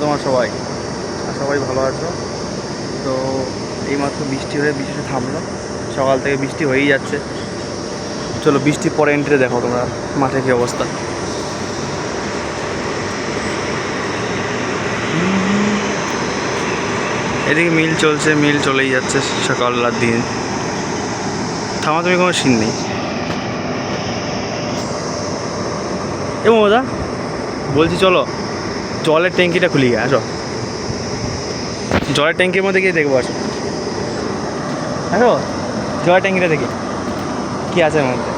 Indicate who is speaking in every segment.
Speaker 1: তোমার সবাই। সবাই ভালো আছো। তো এইমাত্র বৃষ্টি হয়ে বৃষ্টি থামলো। সকাল থেকে বৃষ্টি হয়েই যাচ্ছে। চলো বৃষ্টি পরে এন্ট্রে দেখো তোমরা মাঠে কী অবস্থা। এদিকে মিল চলছে, মিল চলেই যাচ্ছে সকাল রাত দিন। থামা তুমি কোনো সিন নেই। এ মমতা বলছি চলো। জলের ট্যাঙ্কিটা খুলি, আসো। জলের ট্যাঙ্কির মধ্যে গিয়ে দেখব, আসো। আসো, জলের ট্যাঙ্কিটা দেখি, কি আছে এর মধ্যে।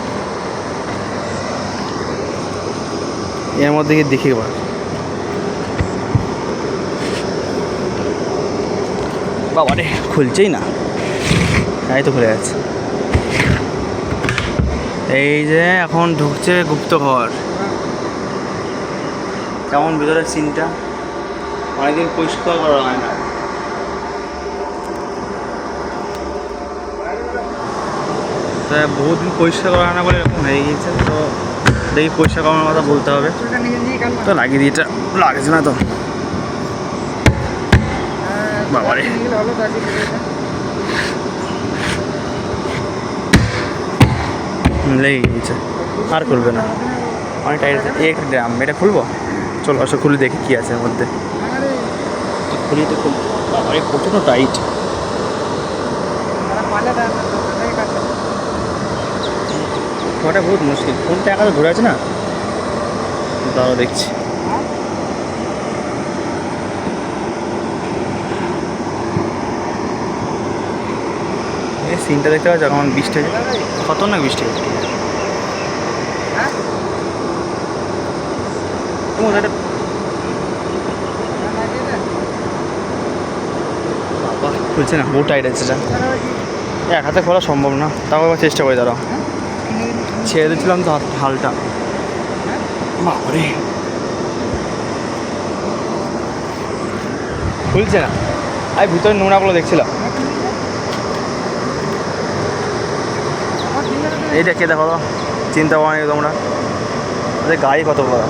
Speaker 1: এর মধ্যে গিয়ে দেখি এবার বাবা রে, খুলছেই না। তাই তো খুলে যাচ্ছে। এই যে এখন ঢুকছে গুপ্তঘর। কেমন ভিতরের সিনটা অনেকদিন পরিষ্কার করা হয় না। তা বহুদিন পরিষ্কার করা হয় না বলে এরকম হয়ে গিয়েছে তো দেখি পরিষ্কার করানোর কথা বলতে হবে। তো লাগিয়ে এটা লাগছে না তো। বাবারে। লেগে গিয়েছে আর খুলবে না। অনেক টাইট এক ড্রাম এটা খুলবো? চলো আসো খুলে দেখি কী আছে এর মধ্যে। তো খুল বাবারে টাইট ওটা বহুত মুশকিল। ফোনটা একা ধরে আছে না? দাঁড়াও, দেখছি। সিনটা দেখতে পাচ্ছ? এখন বৃষ্টি খতরনাক বৃষ্টি তোমার খুলছে না বহু টাইট আছে এটা এক হাতে খোলা সম্ভব না, তাও আবার চেষ্টা করে দাঁড়াও। ছেড়ে দিয়েছিলাম তো হালটা। বাবারে খুলছে না। আমি ভিতরে নোংরাগুলো দেখছিলাম। এইটা কে দেখো চিন্তা নাকি তোমরা। গাড়ি কত বড়।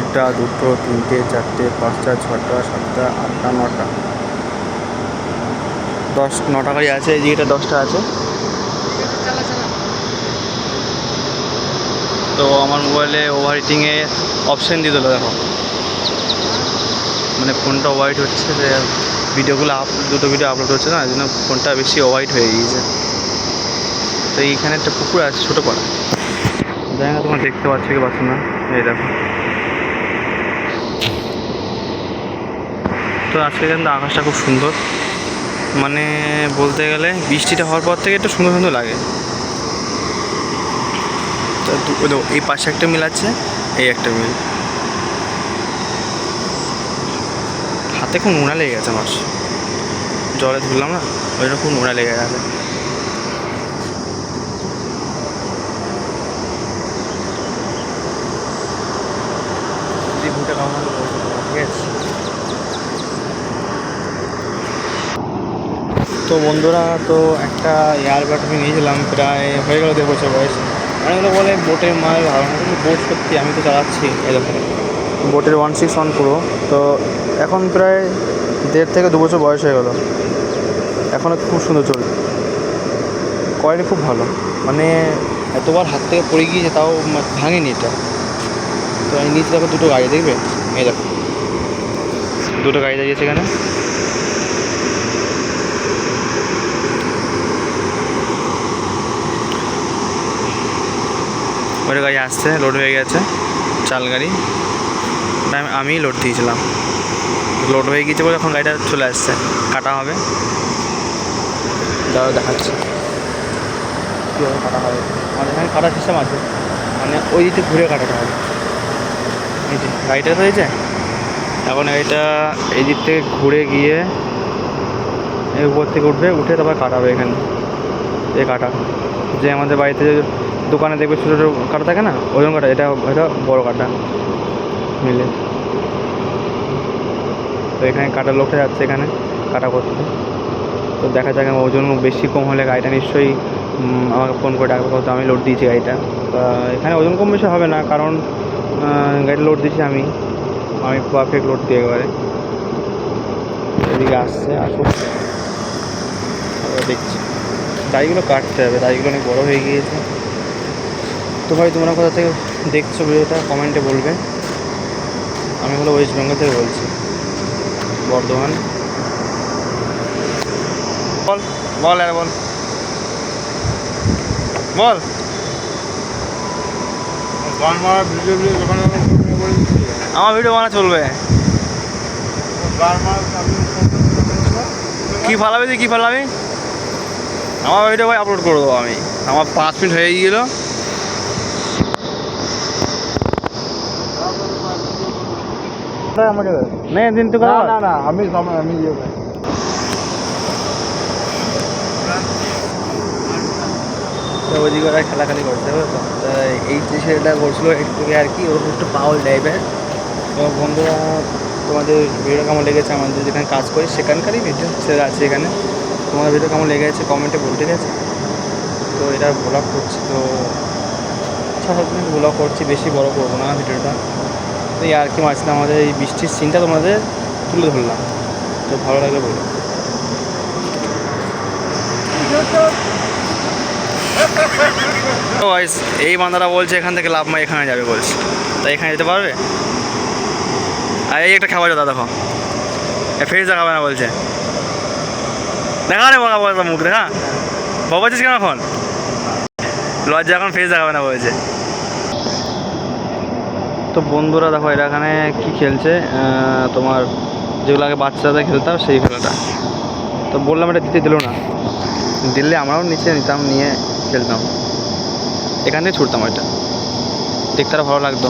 Speaker 1: একটা, দুটো, তিনটে, চারটে, পাঁচটা, ছটা, সাতটা, আটটা, নটা। দশ, নটা গাড়ি আছে, এই দিকে দশটা আছে। তো আমার মোবাইলে ওভার হিটিংয়ে অপশান দিয়ে দিলো, দেখো। মানে ফোনটা ওয়াইট হচ্ছে, যে ভিডিওগুলো আপ, দুটো ভিডিও আপলোড হচ্ছে না এই জন্য ফোনটা বেশি ওয়াইট হয়ে গিয়েছে। তো এইখানে একটা পুকুর আছে, ছোটো পাড়া। জানি না তোমার দেখতে পাচ্ছ কি পাচ্ছ না, এই দেখো। তো আজকে কিন্তু আকাশটা খুব সুন্দর। মানে বলতে গেলে বৃষ্টিটা হওয়ার পর থেকে একটু সুন্দর সুন্দর লাগে। এই পাশে একটা মিল আছে, এই একটা মিল। হাতে খুব নোনা লেগে গেছে আমার। জলে ধুলাম না, ওই খুব নোনা লেগে গেছে যদি ভুটে কামানো ঠিক আছে তো বন্ধুরা তো একটা এয়ারবাড আমি নিয়েছিলাম প্রায় হয়ে গেল দেড় বছর বয়স। অনেকগুলো বলে বোটের মাল ভালো না কিন্তু বোট সত্যি আমি তো চালাচ্ছি এরকম বোটের ওয়ান সিক্স ওয়ান প্রো তো এখন প্রায় দেড় থেকে দু বছর বয়স হয়ে গেলো। এখনও খুব সুন্দর চলছে। কোয়ালিটি খুব ভালো। মানে এতবার হাত থেকে পড়ে গিয়েছে তাও ভাঙেনি এটা। তো আমি নিচে দেখো দুটো গাড়ি দেখবে? এই দেখো। দুটো গাড়ি দাঁড়িয়েছে এখানে। ওটা গাড়ি আসছে লোড হয়ে গেছে, চাল গাড়ি। আমি লোড দিয়েছিলাম। লোড হয়ে গিয়েছে বলে এখন গাড়িটা চলে আসছে, কাটা হবে। দাঁড়াও, দেখাচ্ছি। কীভাবে কাটা হবে? আমাদের এখানে কাটার সিস্টেম আছে। মানে ওই দিকে ঘুরে কাটাতে হবে। এই যে, গাড়িটা হয়েছে এখন এটা এই দিক থেকে ঘুরে গিয়ে এই উপর থেকে উঠবে, উঠে তারপর কাটাবে এখানে। এই কাটা। যে আমাদের বাড়িতে দোকানে দেখবে ছোটো ছোটো কাটা থাকে না? ওজন কাটা, এটা এটা বড় কাটা। মিলে। তো এখানে কাটার লোকটা যাচ্ছে এখানে, কাটা করতে। তো দেখা যাক ওজন বেশি কম হলে গাড়িটা নিশ্চয়ই আমাকে ফোন করে ডাকবে কত আমি লোড দিয়েছি গাড়িটা। এখানে ওজন কম বেশি হবে না, কারণ গাড়িটা লোড দিয়েছি আমি। আমি পারফেক্ট লোড দিয়ে একেবারে। এদিকে আসছে আসুক দেখছি। দাড়িগুলো কাটতে হবে, দাড়িগুলো অনেক বড়ো হয়ে গিয়েছে। তো ভাই তোমরা কোথা থেকে দেখছ ভিডিওটা কমেন্টে বলবে। আমি হলো ওয়েস্ট বেঙ্গল থেকে বলছি। বর্ধমান। বল বল আর বল। বল।
Speaker 2: গান মারা ভিডিও ভিডিও দোকানে
Speaker 1: আমার ভিডিও বানা চলবে।
Speaker 2: গান মারা আমি
Speaker 1: কি ফালাবি তুই কি ফালাবি? আমার ভিডিও ভাই আপলোড করে দেবো আমি। আমার পাঁচ মিনিট হয়ে গিয়েছিল
Speaker 2: আমাকে?
Speaker 1: নে দিন তো
Speaker 2: না না না আমি আমি ইয়ে করি।
Speaker 1: ওরা খেলাখালি করতে হবে তো এই যে ছেলেটা করছিল একটু আর কি ওর একটু পাওয়ার টাইপের তো বন্ধুরা তোমাদের ভিডিও কেমন লেগেছে? আমাদের যেখানে কাজ করি সেখানকারই ভিডিও ছেলে আছে এখানে। তোমাদের ভিডিও কেমন লেগেছে? কমেন্টে বলতে গেছে। তো এটা ব্লগ করছি তো ছ সাত মিনিট ব্লগ করছি বেশি বড় করব না ভিডিওটা এই আর কি মাঝখানে আমাদের এই বৃষ্টির সিনটা তোমাদের তুলে ধরলাম। তো ভালো লাগলে বলো। এই বান্দাটা বলছে এখান থেকে লাভ মা এখানে যাবে বলছে। তাই এখানে যেতে পারবে? আর এই একটা খাবার দাদা, দেখো। ফেস দেখাবে না বলছে। দেখা রে বাবা মুখ, দেখা? বাবাছিস কেন এখন? লজ্জা, এখন ফেস দেখাবে না বলছে। তো বন্ধুরা দেখো, এরা এখানে কী খেলছে? তোমার যেগুলো আগে বাচ্চাদের খেলতাম সেই খেলাটা। তো বললাম এটা দিতে দিল না। দিলে আমরাও নিচে নিতাম, নিয়ে খেলতাম। এখান থেকে ছুটতাম ওইটা। দেখতে আরও ভালো লাগতো।